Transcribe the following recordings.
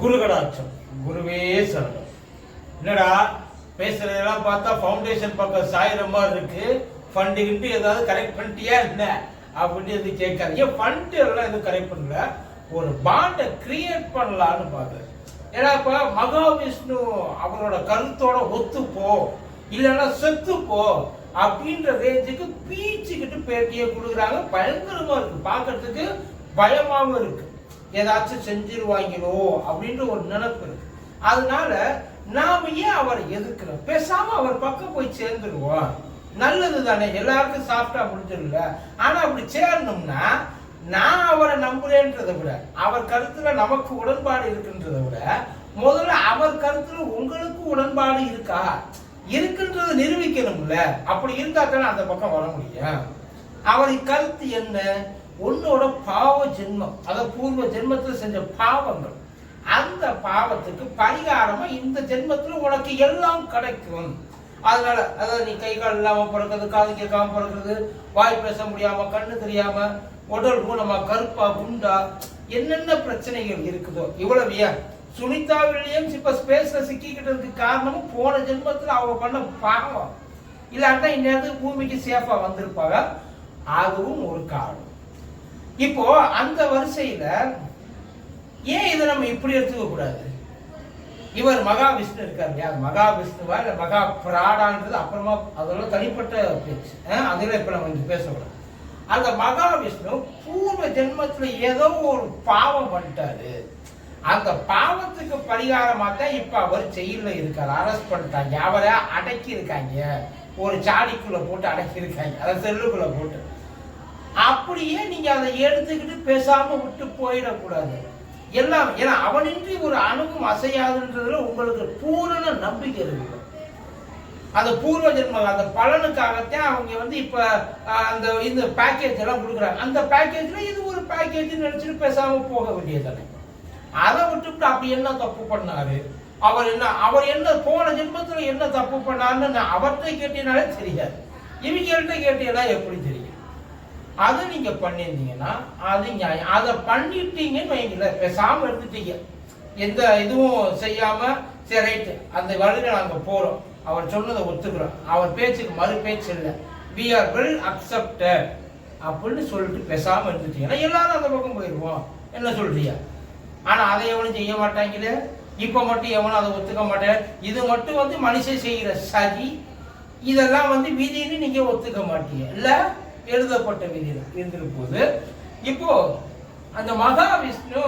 குரு கடாட்சம் குருவே சரணம். என்னடா பேசுறதெல்லாம் பார்த்தா ஃபவுண்டேஷன் பக்கம் சாயிற மாதிரி இருக்கு. ஃபண்டு கிண்டு ஏதாவது கரெக்ட் பண்ணிட்டியா என்ன? அப்படின்னு எது கேட்காது. ஏன் ஃபண்டு எல்லாம் எதுவும் கரெக்ட் பண்ணல? ஒரு பாண்டை கிரியேட் பண்ணலான்னு பார்க்குறேன். ஏன்னா இப்போ மகாவிஷ்ணு அவரோட கருத்தோட ஒத்துப்போ இல்லைன்னா செத்துப்போ அப்படின்ற ரேஞ்சுக்கு பீச்சுக்கிட்டு பேட்டியை கொடுக்குறாங்க. பயங்கரமா இருக்கு. பார்க்கறதுக்கு பயமாகவும் இருக்கு. ஏதாச்சும் செஞ்சிருவாங்களோ அப்படின்ற ஒரு நினைப்பு இருக்கு. அதனால நாம ஏன் அவரை எதிர்க்கிறோம்? பேசாம அவர் பக்கம் போய் சேர்ந்துருவோம். நல்லது தானே எல்லாருக்கும் சாப்பிட்டா முடிஞ்சிடல ஆனா அப்படி சேரணும்னா நான் அவரை நம்புறேன்றதை விட அவர் கருத்துல நமக்கு உடன்பாடு இருக்குன்றதை விட முதல்ல அவர் கருத்துல உங்களுக்கு உடன்பாடு இருக்கா? இருக்குன்றதை நிரூபிக்கணும்ல. அப்படி இருந்தா தானே அந்த பக்கம் வர முடியும். அவரின் கருத்து என்ன? உன்னோட பாவ ஜென்மம் அதாவது பூர்வ ஜென்மத்தில் செஞ்ச பாவங்கள் அந்த பாவத்துக்கு பரிகாரமா இந்த ஜென்மத்துல உனக்கு எல்லாம் கிடைக்கும். அதனால அதாவது நீ கை கால் இல்லாம பிறக்கிறது காது கேட்காம பிறக்கிறது வாய் பேச முடியாம கண்ணு தெரியாம உடல் ஊனமா கருப்பா குண்டா என்னென்ன பிரச்சனைகள் இருக்குதோ இவ்வளவு ஏன்? சுனிதா வில்லியம்ஸ் இப்ப ஸ்பேஸ்ல சிக்கிக்கிட்டதுக்கு காரணமும் போன ஜென்மத்துல அவங்க பண்ண பாவம். இல்லாட்டா இந்நேரத்துக்கு பூமிக்கு சேஃபா வந்திருப்பாங்க. அதுவும் ஒரு காரணம். இப்போ அந்த வரிசையில ஏன் இதை நம்ம இப்படி எடுத்துக்க கூடாது? இவர் மகாவிஷ்ணு இருக்கார் இல்லையா? மகாவிஷ்ணுவா இல்ல மகா பிராடான்றது அப்புறமா அதோட தனிப்பட்ட பேச்சு. அதில் இப்போ இப்ப நம்ம இங்க பேசக்கூடாது அந்த மகாவிஷ்ணு பூர்வ ஜென்மத்துல ஏதோ ஒரு பாவம் பண்ணிட்டாரு. அந்த பாவத்துக்கு பரிகாரமாக தான் இப்ப அவர் ஜெயில இருக்காரு. அரெஸ்ட் பண்ணிட்டாங்க. அவரை அடக்கி இருக்காங்க ஒரு சாடிக்குள்ள போட்டு அடக்கி இருக்காங்க அதை செல்லுக்குள்ள போட்டு. அப்படியே நீங்க அதை எடுத்துக்கிட்டு பேசாம விட்டு போயிடக்கூடாது. எல்லாம் ஏன்னா அவனின்றி ஒரு அணுவும் அசையாதுன்றதுல உங்களுக்கு பூரண நம்பிக்கை இருக்கு. அந்த பூர்வ ஜென்ம அந்த பலனுக்காகத்தான் அவங்க வந்து இப்ப அந்த இந்த பேக்கேஜ் எல்லாம் கொடுக்குறாங்க. அந்த பேக்கேஜ்ல இது ஒரு பேக்கேஜ் நினைச்சிட்டு பேசாம போக வேண்டியதானே அதை விட்டுவிட்டு அப்படி என்ன தப்பு பண்ணாரு? அவர் என்ன அவர் என்ன போன ஜென்மத்துல என்ன தப்பு பண்ணாருன்னு நான் அவர்கிட்ட கேட்டீங்கனாலே தெரியாது. இவங்கள்ட்ட கேட்டீங்கன்னா எப்படி தெரியும்? அதை நீங்க பண்ணியிருந்தீங்கன்னா அது நியாயம். அதை பண்ணிட்டீங்கன்னு வைங்களேன். பேசாம இருந்துட்டீங்க. எந்த இதுவும் செய்யாம சரி ரைட்டு அந்த வழியில நாங்க போறோம். அவர் சொன்னதை ஒத்துக்கிறோம். அவர் பேச்சுக்கு மறு பேச்சு இல்லை. வி ஆர் வெல் அக்செப்டட் அப்படின்னு சொல்லிட்டு பேசாம இருந்துட்டீங்கன்னா எல்லாரும் அந்த பக்கம் போயிடுவோம் என்ன சொல்றியா ஆனா அதை எவனும் செய்ய மாட்டாங்களே? இப்ப மட்டும் எவனும் அதை ஒத்துக்க மாட்டேன் இது மட்டும் வந்து மனுஷன் செய்கிற சதி இதெல்லாம் வந்து விதின்னு நீங்க ஒத்துக்க மாட்டீங்க. இல்லை எழுதப்பட்ட விதியில் இருந்துட்டு போது இப்போ அந்த மகாவிஷ்ணு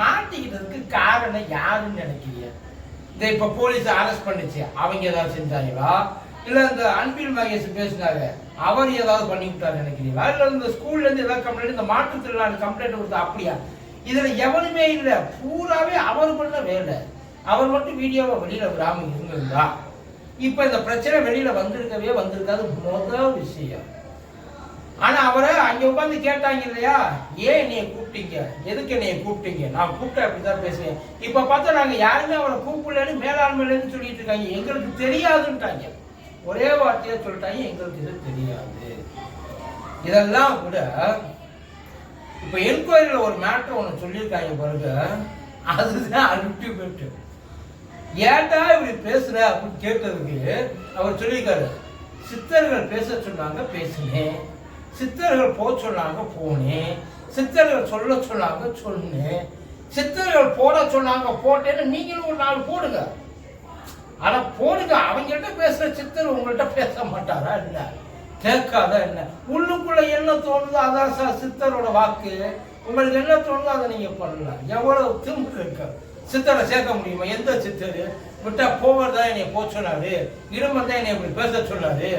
மாட்டிக்கிட்டதுக்கு காரணம் யாருன்னு நினைக்கிறீங்க? இந்த இப்ப போலீஸ் அரெஸ்ட் பண்ணுச்சு அவங்க ஏதாவது செஞ்சாங்களா? இல்ல இந்த அன்பில் மகேஷ் பேசினாரு அவர் ஏதாவது பண்ணி விட்டாரு நினைக்கிறீங்களா? இல்ல இந்த ஸ்கூல்ல இருந்து ஏதாவது கம்ப்ளைண்ட் இந்த மாற்றுத்திறனாளி கம்ப்ளைண்ட் கொடுத்தா அப்படியா? இதுல எவனுமே இல்ல பூராவே அவர் பண்ண வேலை. அவர் மட்டும் வீடியோவை வெளியில விடாம இருந்திருந்தா இப்ப இந்த பிரச்சனை வெளியில வந்திருக்கவே வந்திருக்காது. முதல் விஷயம். ஆனா அவரை அங்க உட்காந்து கேட்டாங்க இல்லையா? ஏன் என்னைய கூப்பிட்டீங்க? எதுக்கு என்னைய கூப்பிட்டீங்க? நான் கூப்பிட்டேன் அப்படிதான் பேசுவேன் இப்ப பார்த்தா நாங்க யாருமே அவரை கூப்பிடலன்னு மேலாண்மையிலன்னு சொல்லிட்டு இருக்காங்க. எங்களுக்கு தெரியாதுன்ட்டாங்க. ஒரே வார்த்தையா சொல்லிட்டாங்க எங்களுக்கு இது தெரியாது. இதெல்லாம் கூட இப்ப என்கொயரியில ஒரு மேட்டர் ஒண்ணு சொல்லியிருக்காங்க பாருங்க. அதுதான் அல்டிமேட் ஏன்டா இப்படி பேசுற அப்படின்னு கேட்டதுக்கு அவர் சொல்லியிருக்காரு. சித்தர்கள் பேச சொன்னாங்க பேசினேன். சித்தர்கள் போக சொன்னாங்க போனேன் சித்தர்கள் சொல்ல சொன்னாங்க சொன்னேன் சித்தர்கள் போட சொன்னாங்க போட்டேன்னு நீங்களும் ஒரு நாள் போடுங்க. ஆனா போடுங்க அவங்கள்ட்ட பேசுற சித்தர் உங்கள்கிட்ட பேச மாட்டாரா என்ன? கேட்காத என்ன? உள்ளுக்குள்ள என்ன தோணுதோ அதான் சார் சித்தரோட வாக்கு. உங்களுக்கு என்ன தோணுதோ அதை நீங்க பண்ணலாம். எவ்வளவு திரும்ப இருக்கு? சித்தரை சேர்க்க முடியுமா? எந்த சித்தர்? விட்டா போவர் தான் என்னை போக சொன்னாரு. இருமல் தான் என்னை இப்படி பேச சொன்னாரு.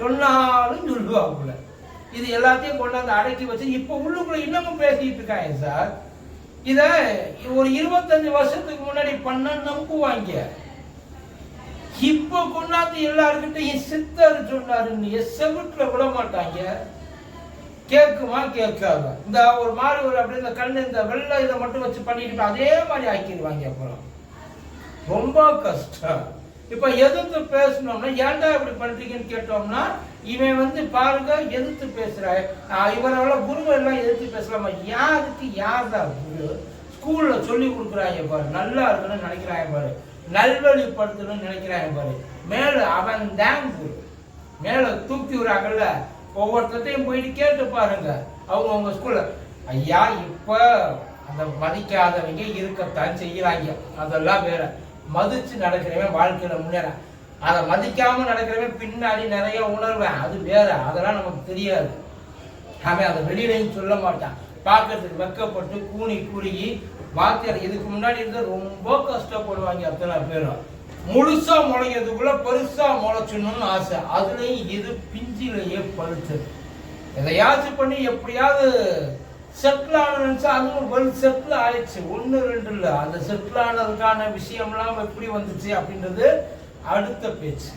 சொன்னாலும் சொல்லுவாங்க இது எல்லாத்தையும் கொண்டாந்து அடக்கி வச்சு இப்போ உள்ளுக்குள்ள இன்னமும் பேசிட்டு இருக்காங்க சார். இத ஒரு இருபத்தஞ்சு வருஷத்துக்கு முன்னாடி பண்ண நம்புவாங்க. இப்போ கொண்டாந்து எல்லாருக்கிட்டையும் சித்தர் சொன்னாருன்னு செவிட்டுல விட மாட்டாங்க. கேட்குமா கேட்காத. இந்த ஒரு மாதிரி ஒரு அப்படி இந்த கண்ணு இந்த வெள்ளை இதை மட்டும் வச்சு பண்ணிட்டு அதே மாதிரி ஆக்கிடுவாங்க அப்புறம். ரொம்ப கஷ்டம். இப்போ எதிர்த்து பேசணும்னா ஏன்டா இப்படி பண்றீங்கன்னு கேட்டோம்னா இவன் வந்து பாருங்க எதிர்த்து பேசுற. இவரால குருவை எல்லாம் எதிர்த்து பேசலாமா? யாருக்கு யார்டா குரு? ஸ்கூல்ல சொல்லி கொடுக்குறாங்க பாரு. நல்லா இருக்குன்னு நினைக்கிறாங்க பாரு. நல்வழிப்படுத்தணும்னு நினைக்கிறாங்க பாரு. மேல அவன் தான் குரு. மேல தூக்கி விடுறாங்கல்ல. ஒவ்வொருத்தையும் போயிட்டு கேட்டு பாருங்க. அவங்க உங்க ஸ்கூல்ல ஐயா இப்ப அந்த மதிக்காதவங்க இருக்கத்தான் செய்யறாங்க. அதெல்லாம் வேற. மதிச்சு நடக்கிறவன் வாழ்க்கையில முன்னேறான் அதை மதிக்காம நடக்கிறவன் பின்னாடி நிறைய உணர்வேன். அது வேற. அதெல்லாம் நமக்கு தெரியாது. அவன் அதை வெளியிலையும் சொல்ல மாட்டான். பார்க்கறதுக்கு வெக்கப்பட்டு கூனி குறுகி வாத்தியார் இதுக்கு முன்னாடி இருந்து ரொம்ப கஷ்டப்படுவாங்க அத்தனை பேரும். முழுசா முளைக்கிறதுக்குள்ள பெருசா முளைச்சணும்னு ஆசை. அதுலயும் இது பிஞ்சிலேயே பழுத்து எதையாச்சும் பண்ணி எப்படியாவது செட்டில் ஆகணும்னு அதுவும் வெல் செட்டில் ஆயிடுச்சு. ஒன்று ரெண்டு இல்லை. அந்த செட்டில் ஆனதுக்கான விஷயம்லாம் எப்படி வந்துச்சு அப்படின்றது அடுத்த பேச்சு.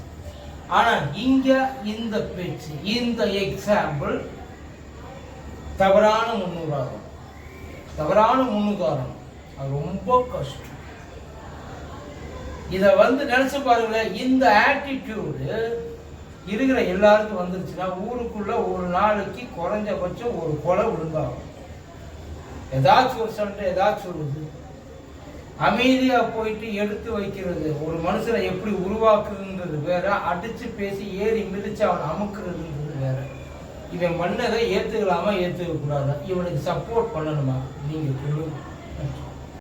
ஆனா இங்கே இந்த பேச்சு இந்த எக்ஸாம்பிள் தவறான முன்னுதாரணம். தவறான முன்னுதாரணம். அது ரொம்ப கஷ்டம். இதை வந்து நினச்சி பாருங்களேன் இந்த ஆட்டிடியூடு இருக்கிற எல்லாருக்கும் வந்துருச்சுன்னா ஊருக்குள்ள ஒரு நாளைக்கு குறைஞ்சபட்சம் ஒரு கொலை விழுந்தாகும் ஏதாச்சும் ஒரு சண்டை ஏதாச்சும் ஒரு அமைதியாக போயிட்டு எடுத்து வைக்கிறது. ஒரு மனுஷனை எப்படி உருவாக்குதுன்றது வேற அடிச்சு பேசி ஏறி மிதிச்சு அவனை அமுக்குறதுன்றது வேற. இவன் பண்ணதை ஏற்றுக்கலாமா ஏற்றுக்க கூடாதா இவனுக்கு சப்போர்ட் பண்ணணுமா? நீங்க சொல்லுங்க.